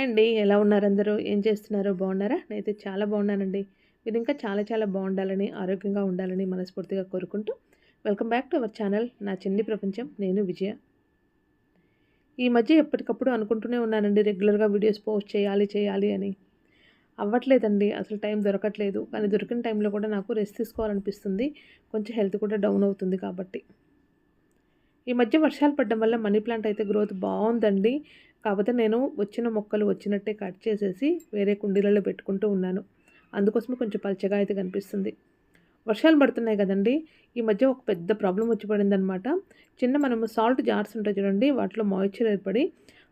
Hi అండి. ఎలా ఉన్నారు అందరూ? ఏం చేస్తున్నారు? బాగున్నారా? నేనైతే చాలా బాగున్నానండి. మీరు ఇంకా చాలా చాలా బాగుండాలని ఆరోగ్యంగా ఉండాలని మనస్ఫూర్తిగా కోరుకుంటూ welcome back to our channel. నా చిన్ని ప్రపంచం నేను విజయ. ఈ మధ్య ఎప్పటికప్పుడు అనుకుంటూనే ఉన్నానండి రెగ్యులర్గా వీడియోస్ పోస్ట్ చేయాలి చేయాలి అని. అవ్వట్లేదండి. అసలు టైం దొరకట్లేదు. కానీ దొరికిన టైంలో కూడా నాకు రెస్ట్ తీసుకోవాలనిపిస్తుంది. కొంచెం హెల్త్ కూడా డౌన్ అవుతుంది కాబట్టి. ఈ మధ్య వర్షాలు పడడం వల్ల మనీ ప్లాంట్ అయితే గ్రోత్ బాగుందండి. కాకపోతే నేను వచ్చిన మొక్కలు వచ్చినట్టే కట్ చేసేసి వేరే కుండీలలో పెట్టుకుంటూ ఉన్నాను. అందుకోసమే కొంచెం పలచగా అయితే కనిపిస్తుంది. వర్షాలు పడుతున్నాయి కదండి. ఈ మధ్య ఒక పెద్ద ప్రాబ్లం వచ్చి పడిందనమాట చిన్న మనము సాల్ట్ జార్స్ ఉంటాయి చూడండి వాటిలో మాయిశ్చర్ ఏర్పడి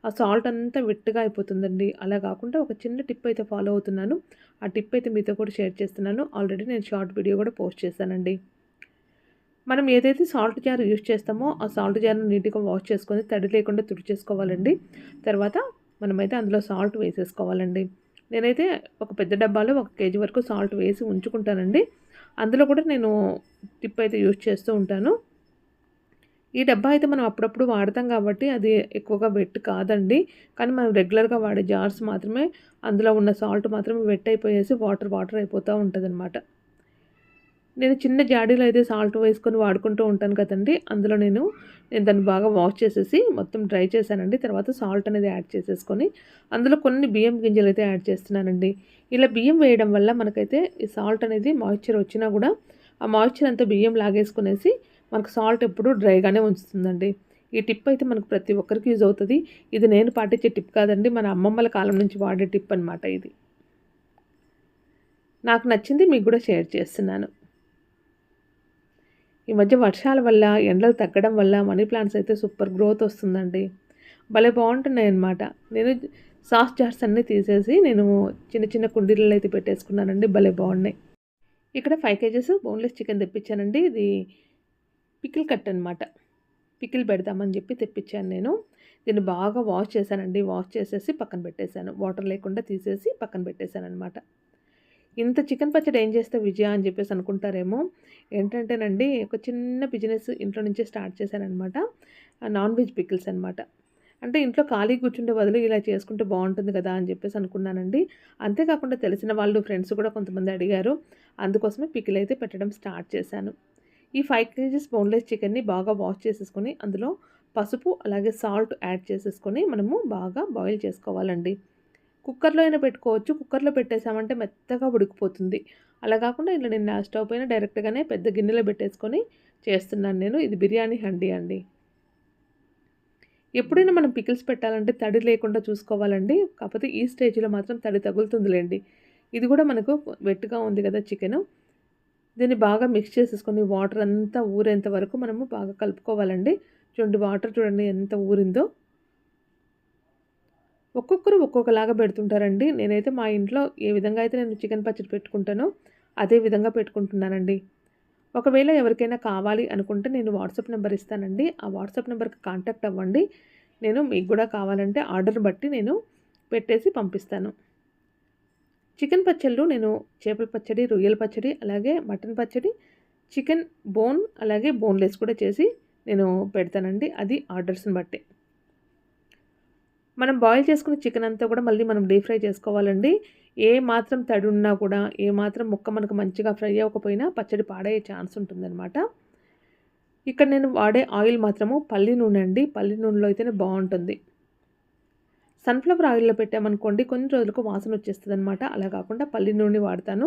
ఆ సాల్ట్ అంతా వెట్టుగా అయిపోతుందండి. అలా కాకుండా ఒక చిన్న టిప్ అయితే ఫాలో అవుతున్నాను. ఆ టిప్ అయితే మీతో కూడా షేర్ చేస్తున్నాను. ఆల్రెడీ నేను షార్ట్ వీడియో కూడా పోస్ట్ చేశానండి. మనం ఏదైతే సాల్ట్ జార్ యూజ్ చేస్తామో ఆ సాల్ట్ జార్ను నీట్గా వాష్ చేసుకొని తడి లేకుండా తుడిచేసుకోవాలండి. తర్వాత మనమైతే అందులో సాల్ట్ వేసేసుకోవాలండి. నేనైతే ఒక పెద్ద డబ్బాలో ఒక కేజీ వరకు సాల్ట్ వేసి ఉంచుకుంటానండి. అందులో కూడా నేను టిప్ అయితే యూజ్ చేస్తూ ఉంటాను. ఈ డబ్బా అయితే మనం అప్పుడప్పుడు వాడతాం కాబట్టి అది ఎక్కువగా వెట్ కాదండి. కానీ మనం రెగ్యులర్గా వాడే జార్స్ మాత్రమే అందులో ఉన్న సాల్ట్ మాత్రమే వెట్ అయిపోయేసి వాటర్ వాటర్ అయిపోతూ ఉంటుంది నేను చిన్న జాడీలో అయితే సాల్ట్ వేసుకొని వాడుకుంటూ ఉంటాను కదండి. అందులో నేను నేను దాన్ని బాగా వాష్ చేసేసి మొత్తం డ్రై చేశానండి. తర్వాత సాల్ట్ అనేది యాడ్ చేసేసుకొని అందులో కొన్ని బియ్యం గింజలు అయితే యాడ్ చేస్తున్నానండి. ఇలా బియ్యం వేయడం వల్ల మనకైతే ఈ సాల్ట్ అనేది మాయిశ్చర్ వచ్చినా కూడా ఆ మాయిశ్చర్ అంతా బియ్యం లాగేసుకునేసి మనకు సాల్ట్ ఎప్పుడు డ్రైగానే ఉంచుతుందండి. ఈ టిప్ అయితే మనకు ప్రతి ఒక్కరికి యూజ్ అవుతుంది. ఇది నేను పాటించే టిప్ కాదండి. మన అమ్మమ్మల కాలం నుంచి వాడే టిప్ అనమాట ఇది. నాకు నచ్చింది మీకు కూడా షేర్ చేస్తున్నాను. ఈ మధ్య వర్షాల వల్ల ఎండలు తగ్గడం వల్ల మనీ ప్లాంట్స్ అయితే సూపర్ గ్రోత్ వస్తుందండి. భలే బాగుంటున్నాయి అన్నమాట నేను సాస్ జార్స్ అన్నీ తీసేసి నేను చిన్న చిన్న కుండీలలో అయితే పెట్టేసుకున్నానండి. భలే బాగున్నాయి. ఇక్కడ ఫైవ్ కేజెస్ బోన్లెస్ చికెన్ తెప్పించానండి. ఇది పికిల్ కట్ అనమాట పికిల్ పెడదామని చెప్పి తెప్పించాను నేను. దీన్ని బాగా వాష్ చేశానండి. వాష్ చేసేసి పక్కన పెట్టేశాను. వాటర్ లేకుండా తీసేసి పక్కన పెట్టేశాను అనమాట ఇంత చికెన్ పచ్చడి ఏం చేస్తే విజయ అని చెప్పేసి అనుకుంటారేమో. ఏంటంటేనండి ఒక చిన్న బిజినెస్ ఇంట్లో నుంచే స్టార్ట్ చేశానమాట నాన్ వెజ్ పికిల్స్ అనమాట. అంటే ఇంట్లో ఖాళీ కూర్చుంటే బదులు ఇలా చేసుకుంటే బాగుంటుంది కదా అని చెప్పేసి అనుకున్నానండి. అంతేకాకుండా తెలిసిన వాళ్ళు ఫ్రెండ్స్ కూడా కొంతమంది అడిగారు. అందుకోసమే పికిల్ అయితే పెట్టడం స్టార్ట్ చేశాను. ఈ ఫైవ్ కేజీస్ బోన్లెస్ చికెన్ని బాగా వాష్ చేసేసుకొని అందులో పసుపు అలాగే సాల్ట్ యాడ్ చేసేసుకొని మనము బాగా బాయిల్ చేసుకోవాలండి. కుక్కర్లో అయినా పెట్టుకోవచ్చు. కుక్కర్లో పెట్టేసామంటే మెత్తగా ఉడికిపోతుంది. అలా కాకుండా ఇలా నేను నా స్టవ్ పైన డైరెక్ట్గానే పెద్ద గిన్నెలో పెట్టేసుకొని చేస్తున్నాను నేను. ఇది బిర్యానీ హండీ అండి. ఎప్పుడైనా మనం పికిల్స్ పెట్టాలంటే తడి లేకుండా చూసుకోవాలండి. కాకపోతే ఈ స్టేజ్లో మాత్రం తడి తగులుతుందిలేండి. ఇది కూడా మనకు వెట్టుగా ఉంది కదా చికెన్. దీన్ని బాగా మిక్స్ చేసేసుకొని వాటర్ అంతా ఊరేంత వరకు మనము బాగా కలుపుకోవాలండి. చూడండి వాటర్ చూడండి ఎంత ఊరిందో. ఒక్కొక్కరు ఒక్కొక్కలాగా పెడుతుంటారండి. నేనైతే మా ఇంట్లో ఏ విధంగా అయితే నేను చికెన్ పచ్చడి పెట్టుకుంటానో అదే విధంగా పెట్టుకుంటున్నానండి. ఒకవేళ ఎవరికైనా కావాలి అనుకుంటే నేను వాట్సాప్ నెంబర్ ఇస్తానండి. ఆ వాట్సాప్ నెంబర్కి కాంటాక్ట్ అవ్వండి. నేను మీకు కూడా కావాలంటే ఆర్డర్ బట్టి నేను పెట్టేసి పంపిస్తాను. చికెన్ పచ్చళ్ళు నేను చేపల పచ్చడి రొయ్యల పచ్చడి అలాగే మటన్ పచ్చడి చికెన్ బోన్ అలాగే బోన్లెస్ కూడా చేసి నేను పెడతానండి. అది ఆర్డర్స్ని బట్టి. మనం బాయిల్ చేసుకున్న చికెన్ అంతా కూడా మళ్ళీ మనం డీప్ ఫ్రై చేసుకోవాలండి. ఏ మాత్రం తడి ఉన్నా కూడా ఏ మాత్రం ముక్క మనకు మంచిగా ఫ్రై అవ్వకపోయినా పచ్చడి పాడయ్యే ఛాన్స్ ఉంటుందన్నమాట. ఇక్కడ నేను వాడే ఆయిల్ మాత్రము పల్లి నూనె అండి. పల్లి నూనెలో అయితేనే బాగుంటుంది. సన్ఫ్లవర్ ఆయిల్లో పెట్టామనుకోండి కొన్ని రోజులకు వాసన వచ్చేస్తుంది అనమాట అలా కాకుండా పల్లి నూనె వాడతాను.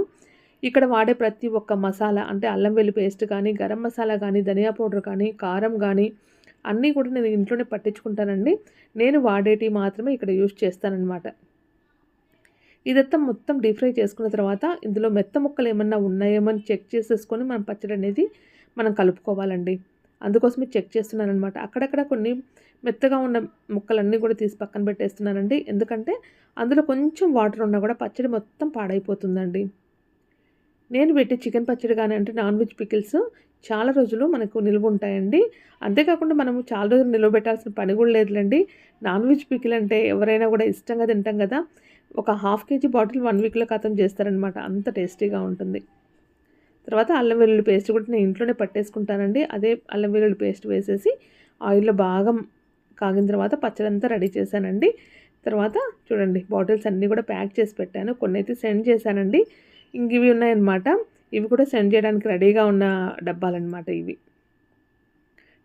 ఇక్కడ వాడే ప్రతి ఒక్క మసాలా అంటే అల్లం వెల్లి పేస్ట్ కానీ గరం మసాలా కానీ ధనియా పౌడర్ కానీ కారం కానీ అన్నీ కూడా నేను ఇంట్లోనే పట్టించుకుంటానండి. నేను వాడేటి మాత్రమే ఇక్కడ యూజ్ చేస్తానన్నమాట. ఇదంతా మొత్తం డీప్ ఫ్రై చేసుకున్న తర్వాత ఇందులో మెత్త ముక్కలు ఏమన్నా ఉన్నాయేమని చెక్ చేసేసుకొని మనం పచ్చడి అనేది మనం కలుపుకోవాలండి. అందుకోసమే చెక్ చేస్తున్నాను అనమాట అక్కడక్కడ కొన్ని మెత్తగా ఉన్న ముక్కలన్నీ కూడా తీసి పక్కన పెట్టేస్తున్నానండి. ఎందుకంటే అందులో కొంచెం వాటర్ ఉన్నా కూడా పచ్చడి మొత్తం పాడైపోతుందండి. నేను పెట్టి చికెన్ పచ్చడి కానీ అంటే నాన్ వెజ్ పికిల్స్ చాలా రోజులు మనకు నిల్వ ఉంటాయండి. అంతేకాకుండా మనము చాలా రోజులు నిల్వ పెట్టాల్సిన పని కూడా లేదులేండి. నాన్ వెజ్ పికిల్ అంటే ఎవరైనా కూడా ఇష్టంగా తింటాం కదా. ఒక హాఫ్ కేజీ బాటిల్ వన్ వీక్లో ఖతం చేస్తారనమాట. అంత టేస్టీగా ఉంటుంది. తర్వాత అల్లం వెల్లుల్లి పేస్ట్ కూడా నేను ఇంట్లోనే పట్టేసుకుంటానండి. అదే అల్లం వెల్లుల్లి పేస్ట్ వేసేసి ఆయిల్లో బాగా కాగిన తర్వాత పచ్చడి అంతా రెడీ చేశానండి. తర్వాత చూడండి బాటిల్స్ అన్నీ కూడా ప్యాక్ చేసి పెట్టాను. కొన్ని అయితే సెండ్ చేశానండి. ఇంక ఇవి ఉన్నాయన్నమాట. ఇవి కూడా సెండ్ చేయడానికి రెడీగా ఉన్న డబ్బాలన్నమాట ఇవి.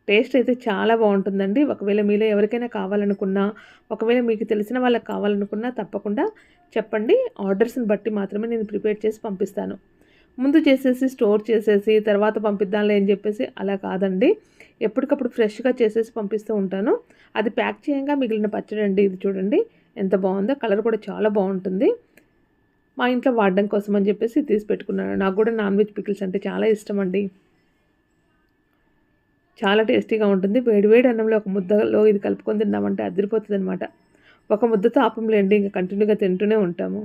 టేస్ట్ అయితే చాలా బాగుంటుందండి. ఒకవేళ మీలో ఎవరికైనా కావాలనుకున్నా ఒకవేళ మీకు తెలిసిన వాళ్ళకి కావాలనుకున్నా తప్పకుండా చెప్పండి. ఆర్డర్స్ని బట్టి మాత్రమే నేను ప్రిపేర్ చేసి పంపిస్తాను. ముందు చేసేసి స్టోర్ చేసేసి తర్వాత పంపిద్దాంలే అని చెప్పేసి అలా కాదండి. ఎప్పటికప్పుడు ఫ్రెష్గా చేసేసి పంపిస్తూ ఉంటాను. అది ప్యాక్ చేయంగా మిగిలిన పచ్చడి అండి ఇది చూడండి ఎంత బాగుందో. కలర్ కూడా చాలా బాగుంటుంది. మా ఇంట్లో వాడడం కోసం అని చెప్పేసి తీసి పెట్టుకున్నాను. నాకు కూడా నాన్ వెజ్ పికిల్స్ అంటే చాలా ఇష్టం అండి చాలా టేస్టీగా ఉంటుంది. వేడి వేడి అన్నంలో ఒక ముద్దలో ఇది కలుపుకొని తిన్నామంటే అదిరిపోతుంది అనమాట ఒక ముద్దతో ఆపంలేండి ఇంకా కంటిన్యూగా తింటూనే ఉంటాము.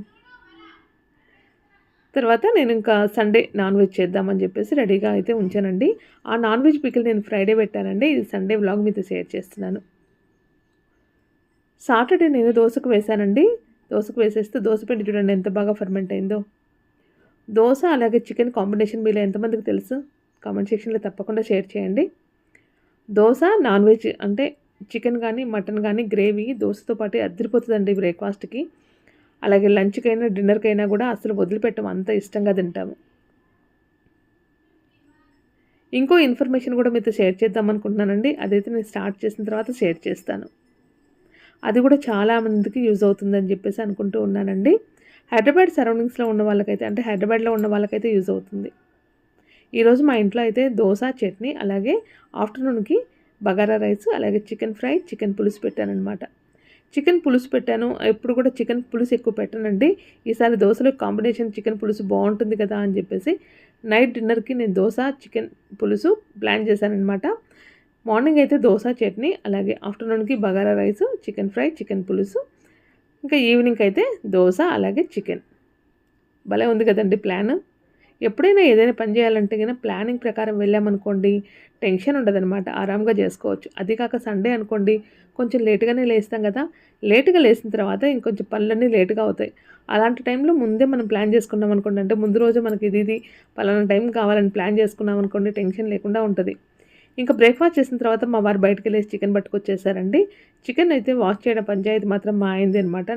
తర్వాత నేను ఇంకా సండే నాన్ వెజ్ చేద్దామని చెప్పేసి రెడీగా అయితే ఉంచానండి. ఆ నాన్ వెజ్ పికిల్ నేను ఫ్రైడే పెట్టానండి. ఇది సండే వ్లాగ్ మీతో షేర్ చేస్తున్నాను. సాటర్డే నేను దోశకు వేశానండి. దోశకు వేసేస్తే దోశ పిండి చూడండి ఎంత బాగా ఫర్మెంట్ అయిందో. దోశ అలాగే చికెన్ కాంబినేషన్ మీలో ఎంతమందికి తెలుసు? కామెంట్ సెక్షన్లో తప్పకుండా షేర్ చేయండి. దోశ నాన్ వెజ్ అంటే చికెన్ కానీ మటన్ కానీ గ్రేవీ దోశతో పాటు అద్దరిపోతుందండి బ్రేక్ఫాస్ట్కి అలాగే లంచ్కైనా డిన్నర్కైనా కూడా అసలు వదిలిపెట్టం అంత ఇష్టంగా తింటాము. ఇంకో ఇన్ఫర్మేషన్ కూడా మీతో షేర్ చేద్దాం అనుకుంటున్నానండి. అదైతే నేను స్టార్ట్ చేసిన తర్వాత షేర్ చేస్తాను. అది కూడా చాలా మందికి యూజ్ అవుతుందని చెప్పేసి అనుకుంటూ ఉన్నానండి. హైదరాబాద్ సరౌండింగ్స్లో ఉన్న వాళ్ళకైతే అంటే హైదరాబాద్లో ఉన్న వాళ్ళకైతే యూజ్ అవుతుంది. ఈరోజు మా ఇంట్లో అయితే దోశ చట్నీ అలాగే ఆఫ్టర్నూన్కి బగారా రైస్ అలాగే చికెన్ ఫ్రై చికెన్ పులుసు పెట్టానమాట చికెన్ పులుసు పెట్టాను. ఎప్పుడు కూడా చికెన్ పులుసు ఎక్కువ పెట్టానండి. ఈసారి దోశలో కాంబినేషన్ చికెన్ పులుసు బాగుంటుంది కదా అని చెప్పేసి నైట్ డిన్నర్కి నేను దోశ చికెన్ పులుసు ప్లాన్ చేశానమాట మార్నింగ్ అయితే దోశ చట్నీ అలాగే ఆఫ్టర్నూన్కి bagara rice chicken fry chicken పులుసు ఇంకా ఈవినింగ్కి అయితే దోశ అలాగే చికెన్. భలే ఉంది కదండి ప్లాన్. ఎప్పుడైనా ఏదైనా పని చేయాలంటే కనుక ప్లానింగ్ ప్రకారం వెళ్ళామనుకోండి టెన్షన్ ఉండదన్నమాట. ఆరామ్గా చేసుకోవచ్చు. అది కాక సండే అనుకోండి కొంచెం లేటుగానే లేస్తాం కదా. లేటుగా లేచిన తర్వాత ఇంకొంచెం పనులన్నీ లేటుగా అవుతాయి. అలాంటి టైంలో ముందే మనం ప్లాన్ చేసుకున్నాం అనుకోండి అంటే ముందు రోజు మనకి ఇది ఇది పలానా టైం కావాలని ప్లాన్ చేసుకున్నాం అనుకోండి టెన్షన్ లేకుండా ఉంటుంది. ఇంకా బ్రేక్ఫాస్ట్ చేసిన తర్వాత మా వారు బయటకు వెళ్ళేసి చికెన్ పట్టుకొచ్చేసారండి. చికెన్ అయితే వాష్ చేయడం పంచాయతీ మాత్రం మా అయింది అనమాట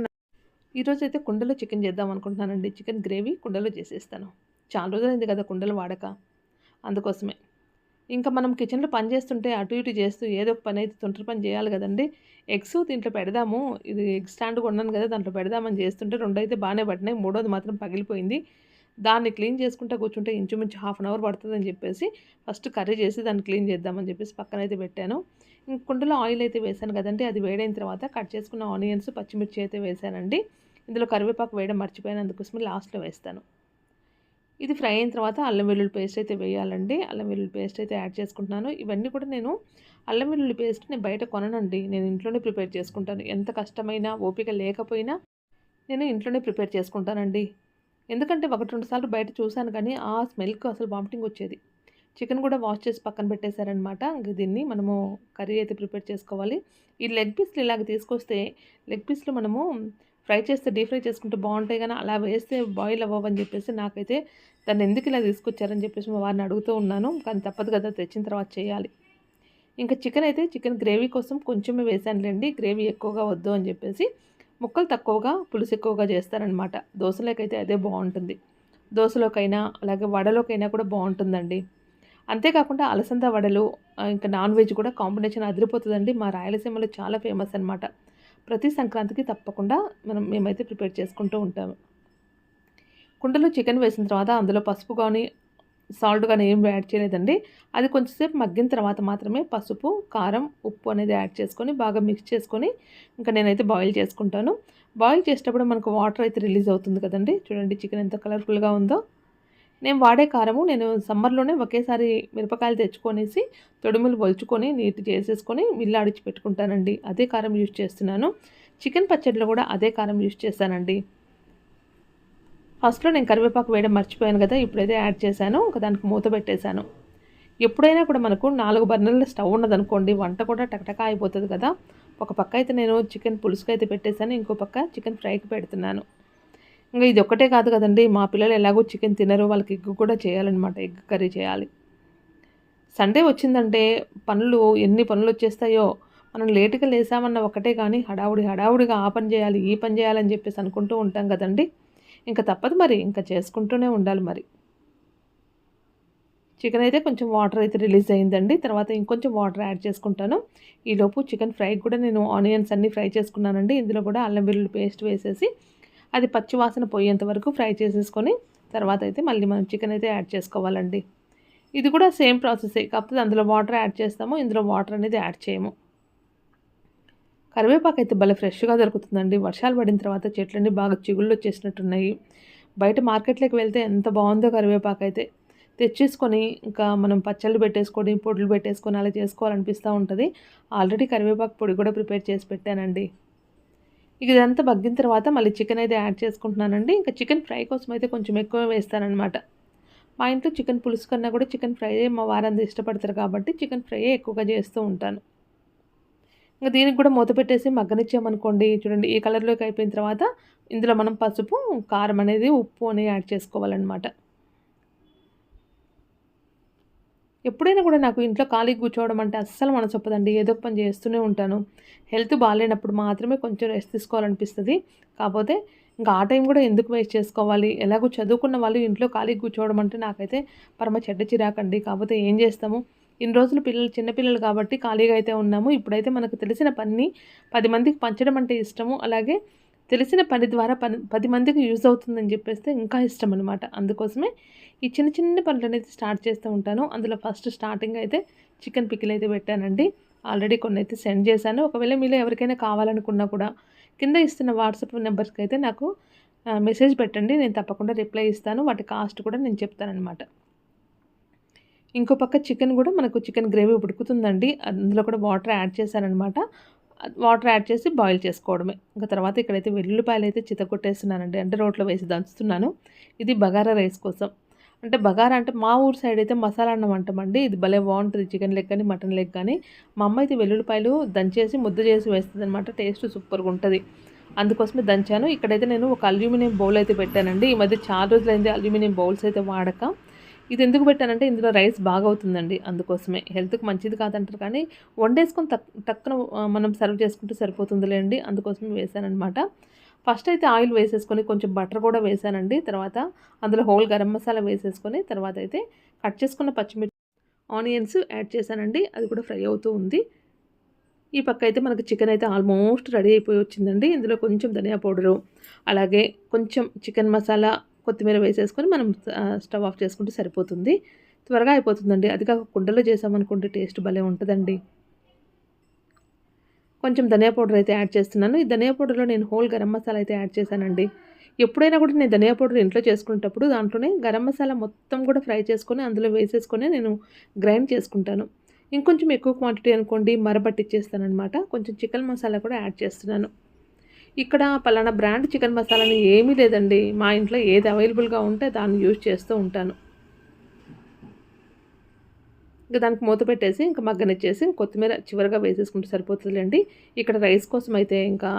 ఈరోజు అయితే కుండలో చికెన్ చేద్దాం అనుకుంటున్నానండి. చికెన్ గ్రేవీ కుండలో చేసేస్తాను. చాలా రోజులైంది కదా కుండలు వాడక. అందుకోసమే. ఇంకా మనం కిచెన్లో పని చేస్తుంటే అటు ఇటు చేస్తూ ఏదో ఒక పని అయితే తొంటరి పని చేయాలి కదండి. ఎగ్స్ దీంట్లో పెడదాము. ఇది ఎగ్ స్టాండ్ కొన్నాను కదా దాంట్లో పెడదామని చేస్తుంటే రెండు అయితే బాగానే పట్టినాయి. మూడోది మాత్రం పగిలిపోయింది. దాన్ని క్లీన్ చేసుకుంటూ కూర్చుంటే ఇంచుమించు హాఫ్ అన్ అవర్ పడుతుందని చెప్పేసి ఫస్ట్ కర్రీ చేసి దాన్ని క్లీన్ చేద్దామని చెప్పేసి పక్కన అయితే పెట్టాను. ఇంక కుండలో ఆయిల్ అయితే వేసాను కదండి అది వేడైన తర్వాత కట్ చేసుకున్న ఆనియన్స్ పచ్చిమిర్చి అయితే వేసానండి. ఇందులో కరివేపాకు వేయడం మర్చిపోయినందుకోసమే లాస్ట్లో వేస్తాను. ఇది ఫ్రై అయిన తర్వాత అల్లం వెల్లుల్లి పేస్ట్ అయితే వేయాలండి. అల్లం వెల్లుల్లి పేస్ట్ అయితే యాడ్ చేసుకుంటున్నాను. ఇవన్నీ కూడా నేను అల్లం వెల్లుల్లి పేస్ట్ నేను బయట కొననండి. నేను ఇంట్లోనే ప్రిపేర్ చేసుకుంటాను. ఎంత కష్టమైనా ఓపిక లేకపోయినా నేను ఇంట్లోనే ప్రిపేర్ చేసుకుంటానండి. ఎందుకంటే ఒకటి రెండు సార్లు బయట చూశాను కానీ ఆ స్మెల్కి అసలు వామిటింగ్ వచ్చేది. చికెన్ కూడా వాష్ చేసి పక్కన పెట్టేశారనమాట. ఇంక దీన్ని మనము కర్రీ అయితే ప్రిపేర్ చేసుకోవాలి. ఈ లెగ్ పీస్లు ఇలాగ తీసుకొస్తే లెగ్ పీస్లు మనము ఫ్రై చేస్తే డీప్ ఫ్రై చేసుకుంటే బాగుంటాయి కానీ అలా వేస్తే బాయిల్ అవ్వవని చెప్పేసి నాకైతే దాన్ని ఎందుకు ఇలా తీసుకొచ్చారని చెప్పేసి మా వారిని అడుగుతూ ఉన్నాను. కానీ తప్పదు కదా తెచ్చిన తర్వాత చేయాలి. ఇంకా చికెన్ అయితే చికెన్ గ్రేవీ కోసం కొంచెమే వేసానులేండి గ్రేవీ ఎక్కువగా వద్దు అని చెప్పేసి ముక్కలు తక్కువగా పులుసు ఎక్కువగా చేస్తారనమాట దోశలోకైతే అదే బాగుంటుంది దోశలోకైనా అలాగే వడలోకైనా కూడా బాగుంటుందండి అంతేకాకుండా అలసంద వడలు ఇంకా నాన్ వెజ్ కూడా కాంబినేషన్ అదిరిపోతుందండి. మా రాయలసీమలో చాలా ఫేమస్ అనమాట ప్రతి సంక్రాంతికి తప్పకుండా మనం మేమైతే ప్రిపేర్ చేసుకుంటూ ఉంటాము. కుండలో చికెన్ వేసిన తర్వాత అందులో పసుపు కానీ సాల్ట్ కానీ ఏం యాడ్ చేయలేదండి. అది కొంచెంసేపు మగ్గిన తర్వాత మాత్రమే పసుపు కారం ఉప్పు అనేది యాడ్ చేసుకొని బాగా మిక్స్ చేసుకొని ఇంకా నేనైతే బాయిల్ చేసుకుంటాను. బాయిల్ చేసేటప్పుడు మనకు వాటర్ అయితే రిలీజ్ అవుతుంది కదండి. చూడండి చికెన్ ఎంత కలర్ఫుల్గా ఉందో. నేను వాడే కారము నేను సమ్మర్లోనే ఒకేసారి మిరపకాయలు తెచ్చుకొనేసి తొడుములు వలుచుకొని నీట్ చేసేసుకొని మిల్లాడిచి పెట్టుకుంటానండి. అదే కారం యూజ్ చేస్తున్నాను. చికెన్ పచ్చడిలో కూడా అదే కారం యూజ్ చేస్తానండి. ఫస్ట్లో నేను కరివేపాకు వేయడం మర్చిపోయాను కదా ఇప్పుడైతే యాడ్ చేశాను ఒక దానికి మూత పెట్టేశాను. ఎప్పుడైనా కూడా మనకు నాలుగు బర్నర్ల స్టవ్ ఉన్నదనుకోండి వంట కూడా టకటక అయిపోతుంది కదా. ఒక పక్క అయితే నేను చికెన్ పులుసుకు అయితే పెట్టేశాను ఇంకో పక్క చికెన్ ఫ్రైకి పెడుతున్నాను. ఇంకా ఇది ఒక్కటే కాదు కదండి మా పిల్లలు ఎలాగో చికెన్ తినరు వాళ్ళకి ఎగ్ కూడా చేయాలన్నమాట ఎగ్ కర్రీ చేయాలి. సండే వచ్చిందంటే పనులు ఎన్ని పనులు వచ్చేస్తాయో మనం లేటుగా లేసామన్న ఒకటే కానీ హడావుడి హడావుడిగా ఆ పని చేయాలి ఈ పని చేయాలని చెప్పేసి అనుకుంటూ ఉంటాం కదండి. ఇంకా తప్పదు మరి ఇంకా చేసుకుంటూనే ఉండాలి మరి. చికెన్ అయితే కొంచెం వాటర్ అయితే రిలీజ్ అయిందండి. తర్వాత ఇంకొంచెం వాటర్ యాడ్ చేసుకుంటాను. ఈలోపు చికెన్ ఫ్రై కూడా నేను ఆనియన్స్ అన్నీ ఫ్రై చేసుకున్నానండి. ఇందులో కూడా అల్లం వెల్లుల్లి పేస్ట్ వేసేసి అది పచ్చి వాసన పోయేంత వరకు ఫ్రై చేసేసుకొని తర్వాత అయితే మళ్ళీ మనం చికెన్ అయితే యాడ్ చేసుకోవాలండి. ఇది కూడా సేమ్ ప్రాసెసే కాకపోతే అందులో వాటర్ యాడ్ చేస్తాము ఇందులో వాటర్ అనేది యాడ్ చేయము. కరివేపాకు అయితే భలే ఫ్రెష్గా దొరుకుతుందండి. వర్షాలు పడిన తర్వాత చెట్లన్నీ బాగా చిగుళ్ళు వచ్చేసినట్టున్నాయి. బయట మార్కెట్లోకి వెళ్తే ఎంత బాగుందో కరివేపాకు అయితే. తెచ్చేసుకొని ఇంకా మనం పచ్చళ్ళు పెట్టేసుకొని పొడులు పెట్టేసుకొని అలా చేసుకోవాలనిపిస్తూ ఉంటుంది. ఆల్రెడీ కరివేపాకు పొడి కూడా ప్రిపేర్ చేసి పెట్టానండి. ఇక ఇదంతా బగ్గిన తర్వాత మళ్ళీ చికెన్ అయితే యాడ్ చేసుకుంటున్నానండి. ఇంకా చికెన్ ఫ్రై కోసం అయితే కొంచెం ఎక్కువ వేస్తానమాట మా ఇంట్లో చికెన్ పులుసు కన్నా కూడా చికెన్ ఫ్రై మా వారంతా ఇష్టపడతారు కాబట్టి చికెన్ ఫ్రై ఎక్కువగా చేస్తూ ఉంటాను. ఇంకా దీనికి కూడా మూత పెట్టేసి మగ్గనిచ్చామనుకోండి చూడండి ఈ కలర్లోకి అయిపోయిన తర్వాత ఇందులో మనం పసుపు కారం అనేది ఉప్పు అనేది యాడ్ చేసుకోవాలన్నమాట. ఎప్పుడైనా కూడా నాకు ఇంట్లో ఖాళీ కూర్చోవడం అంటే అస్సలు మనసొప్పదండి. ఏదో పని చేస్తూనే ఉంటాను. హెల్త్ బాగాలేనప్పుడు మాత్రమే కొంచెం రెస్ట్ తీసుకోవాలనిపిస్తుంది. కాకపోతే ఇంకా ఆ టైం కూడా ఎందుకు వేస్ట్ చేసుకోవాలి? ఎలాగో చదువుకున్న వాళ్ళు ఇంట్లో ఖాళీ కూర్చోవడం అంటే నాకైతే పరమ చెడ్డ చిరాకండి. కాకపోతే ఏం చేస్తాము? ఇన్ని రోజులు పిల్లలు చిన్నపిల్లలు కాబట్టి ఖాళీగా అయితే ఉన్నాము. ఇప్పుడైతే మనకు తెలిసిన పని పది మందికి పంచడం అంటే ఇష్టము. అలాగే తెలిసిన పని ద్వారా పని పది మందికి యూజ్ అవుతుందని చెప్పేస్తే ఇంకా ఇష్టం అనమాట అందుకోసమే ఈ చిన్న చిన్న పనులు అనేది స్టార్ట్ చేస్తూ ఉంటాను. అందులో ఫస్ట్ స్టార్టింగ్ అయితే చికెన్ పికిల్ అయితే పెట్టానండి. ఆల్రెడీ కొన్ని అయితే సెండ్ చేశాను. ఒకవేళ మీలో ఎవరికైనా కావాలనుకున్నా కూడా కింద ఇస్తున్న వాట్సాప్ నెంబర్స్కి అయితే నాకు మెసేజ్ పెట్టండి. నేను తప్పకుండా రిప్లై ఇస్తాను. వాటి కాస్ట్ కూడా నేను చెప్తానమాట ఇంకో పక్క చికెన్ కూడా మనకు చికెన్ గ్రేవీ ఉడుకుతుందండి. అందులో కూడా వాటర్ యాడ్ చేశానమాట వాటర్ యాడ్ చేసి బాయిల్ చేసుకోవడమే. ఇంకా తర్వాత ఇక్కడైతే వెల్లుల్లిపాయలు అయితే చితకొట్టేస్తున్నానండి. అంటే రోట్లో వేసి దంచుతున్నాను. ఇది బగారా రైస్ కోసం. అంటే బగారా అంటే మా ఊరు సైడ్ అయితే మసాలా అన్నం అంటామండి. ఇది భలే బాగుంటుంది చికెన్ లెగ్ కానీ మటన్ లెగ్ కానీ. మా అమ్మ అయితే వెల్లుల్లిపాయలు దంచేసి ముద్ద చేసి వేస్తుంది అనమాట టేస్ట్ సూపర్గా ఉంటుంది. అందుకోసమే దంచాను. ఇక్కడైతే నేను ఒక అల్యూమినియం బౌల్ అయితే పెట్టానండి. ఈ మధ్య చాలా రోజులైంది అల్యూమినియం బౌల్స్ అయితే వాడక. ఇది ఎందుకు పెట్టానంటే ఇందులో రైస్ బాగా అవుతుందండి అందుకోసమే. హెల్త్కి మంచిది కాదంటారు కానీ వండేసుకొని తక్ టక్కున మనం సర్వ్ చేసుకుంటే సరిపోతుందిలేండి. అందుకోసమే వేసానమాట ఫస్ట్ అయితే ఆయిల్ వేసేసుకొని కొంచెం బటర్ కూడా వేసానండి. తర్వాత అందులో హోల్ గరం మసాలా వేసేసుకొని తర్వాత అయితే కట్ చేసుకున్న పచ్చిమిర్చి ఆనియన్స్ యాడ్ చేశానండి. అది కూడా ఫ్రై అవుతూ ఉంది. ఈ పక్క అయితే మనకు చికెన్ అయితే ఆల్మోస్ట్ రెడీ అయిపోయి వచ్చిందండి. ఇందులో కొంచెం ధనియా పౌడరు అలాగే కొంచెం చికెన్ మసాలా కొత్తిమీర వేసేసుకొని మనం స్టవ్ ఆఫ్ చేసుకుంటే సరిపోతుంది. త్వరగా అయిపోతుందండి. అది కాక కుండలో చేసామనుకుంటే టేస్ట్ భలే ఉంటుందండి. కొంచెం ధనియా పౌడర్ అయితే యాడ్ చేస్తున్నాను. ఈ ధనియా పౌడర్లో నేను హోల్ గరం మసాలా అయితే యాడ్ చేశానండి. ఎప్పుడైనా కూడా నేను ధనియా పౌడర్ ఇంట్లో చేసుకునేటప్పుడు దాంట్లోనే గరం మసాలా మొత్తం కూడా ఫ్రై చేసుకొని అందులో వేసేసుకొని నేను గ్రైండ్ చేసుకుంటాను. ఇంకొంచెం ఎక్కువ క్వాంటిటీ అనుకోండి మరబట్టిచ్చేస్తాను అనమాట కొంచెం చికెన్ మసాలా కూడా యాడ్ చేస్తున్నాను. ఇక్కడ పలానా బ్రాండ్ చికెన్ మసాలాని ఏమీ లేదండి. మా ఇంట్లో ఏది అవైలబుల్గా ఉంటే దాన్ని యూజ్ చేస్తూ ఉంటాను. ఇంకా దానికి మూత పెట్టేసి ఇంకా మగ్గనిచ్చేసి కొత్తిమీర చివరిగా వేసేసుకుంటే సరిపోతుందిలేండి. ఇక్కడ రైస్ కోసం అయితే ఇంకా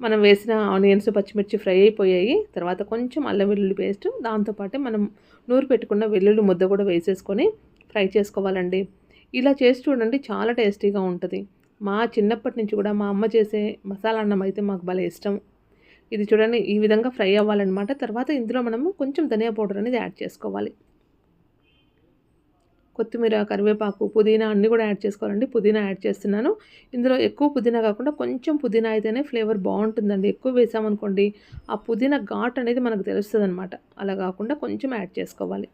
మనం వేసిన ఆనియన్స్ పచ్చిమిర్చి ఫ్రై అయిపోయాయి. తర్వాత కొంచెం అల్లం వెల్లుల్లి పేస్ట్ దాంతోపాటు మనం నూరు పెట్టుకున్న వెల్లుల్లి ముద్ద కూడా వేసేసుకొని ఫ్రై చేసుకోవాలండి. ఇలా చేసి చూడండి చాలా టేస్టీగా ఉంటుంది. మా చిన్నప్పటి నుంచి కూడా మా అమ్మ చేసే మసాలా అన్నం అయితే మాకు భలే ఇష్టం. ఇది చూడండి ఈ విధంగా ఫ్రై అవ్వాలన్నమాట. తర్వాత ఇందులో మనము కొంచెం ధనియా పౌడర్ అనేది యాడ్ చేసుకోవాలి. కొత్తిమీర కరివేపాకు పుదీనా అన్నీ కూడా యాడ్ చేసుకోవాలండి. పుదీనా యాడ్ చేస్తున్నాను. ఇందులో ఎక్కువ పుదీనా కాకుండా కొంచెం పుదీనా అయితేనే ఫ్లేవర్ బాగుంటుందండి. ఎక్కువ వేసామనుకోండి ఆ పుదీనా ఘాట్ అనేది మనకు తెలుస్తుంది అనమాట అలా కాకుండా కొంచెం యాడ్ చేసుకోవాలి.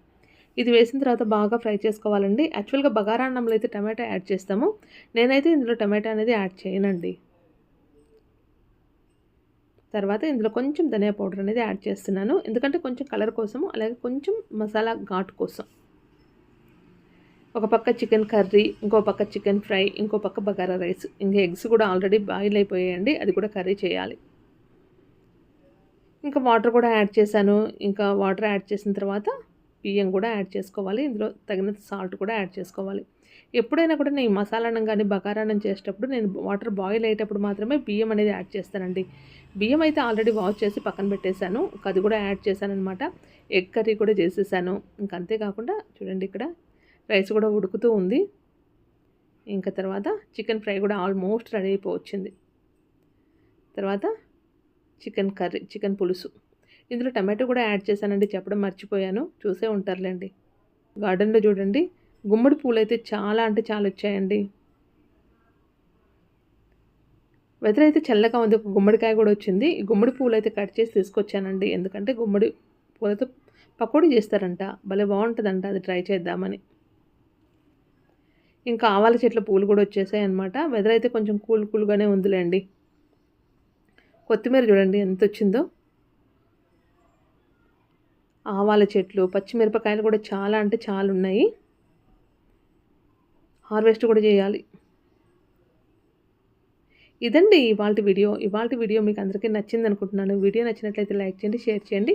ఇది వేసిన తర్వాత బాగా ఫ్రై చేసుకోవాలండి. యాక్చువల్గా బగారా అన్నంలో అయితే టమాటా యాడ్ చేస్తాము. నేనైతే ఇందులో టమాటా అనేది యాడ్ చేయనండి. తర్వాత ఇందులో కొంచెం ధనియా పౌడర్ అనేది యాడ్ చేస్తున్నాను. ఎందుకంటే కొంచెం కలర్ కోసము అలాగే కొంచెం మసాలా ఘాట్ కోసం. ఒక పక్క చికెన్ కర్రీ ఇంకో పక్క చికెన్ ఫ్రై ఇంకో పక్క బగారా రైస్. ఇంకా ఎగ్స్ కూడా ఆల్రెడీ బాయిల్ అయిపోయాయండి. అది కూడా కర్రీ చేయాలి. ఇంకా వాటర్ కూడా యాడ్ చేశాను. ఇంకా వాటర్ యాడ్ చేసిన తర్వాత బియ్యం కూడా యాడ్ చేసుకోవాలి. ఇందులో తగినంత సాల్ట్ కూడా యాడ్ చేసుకోవాలి. ఎప్పుడైనా కూడా నేను మసాలా అన్నం కానీ బకారాన్నం చేసేటప్పుడు నేను వాటర్ బాయిల్ అయ్యేటప్పుడు మాత్రమే బియ్యం అనేది యాడ్ చేస్తానండి. బియ్యం అయితే ఆల్రెడీ వాష్ చేసి పక్కన పెట్టేశాను. అది కూడా యాడ్ చేశాను అనమాట ఎగ్ కర్రీ కూడా చేసేసాను. ఇంకంతేకాకుండా చూడండి ఇక్కడ రైస్ కూడా ఉడుకుతూ ఉంది. ఇంకా తర్వాత చికెన్ ఫ్రై కూడా ఆల్మోస్ట్ రెడీ అయిపోవచ్చింది. తర్వాత చికెన్ కర్రీ చికెన్ పులుసు. ఇందులో టమాటో కూడా యాడ్ చేశానండి చెప్పడం మర్చిపోయాను. చూసే ఉంటారులేండి. గార్డెన్లో చూడండి గుమ్మడి పూలు అయితే చాలా అంటే చాలా వచ్చాయండి. వెదర్ అయితే చల్లగా ఉంది ఒక గుమ్మడికాయ కూడా వచ్చింది. ఈ గుమ్మడి పూలు అయితే కట్ చేసి తీసుకొచ్చానండి. ఎందుకంటే గుమ్మడి పూలతో పకోడీ చేస్తారంట. భలే బాగుంటుందంట అది ట్రై చేద్దామని. ఇంకా ఆవాల చెట్ల పూలు కూడా వచ్చేసాయి అనమాట వెదర్ అయితే కొంచెం కూల్ కూల్గానే ఉందిలేండి. కొత్తిమీర చూడండి ఎంత వచ్చిందో. ఆవాల చెట్లు పచ్చిమిరపకాయలు కూడా చాలా అంటే చాలా ఉన్నాయి. హార్వెస్ట్ కూడా చేయాలి. ఇదండి ఇవాళ వీడియో. ఇవాళ వీడియో మీకు అందరికీ నచ్చింది అనుకుంటున్నాను. వీడియో నచ్చినట్లయితే లైక్ చేయండి షేర్ చేయండి.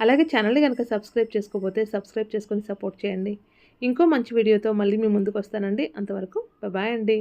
అలాగే ఛానల్ని కనుక సబ్స్క్రైబ్ చేసుకోకపోతే సబ్స్క్రైబ్ చేసుకొని సపోర్ట్ చేయండి. ఇంకో మంచి వీడియోతో మళ్ళీ మీ ముందుకు వస్తానండి. అంతవరకు బాయ్ అండి.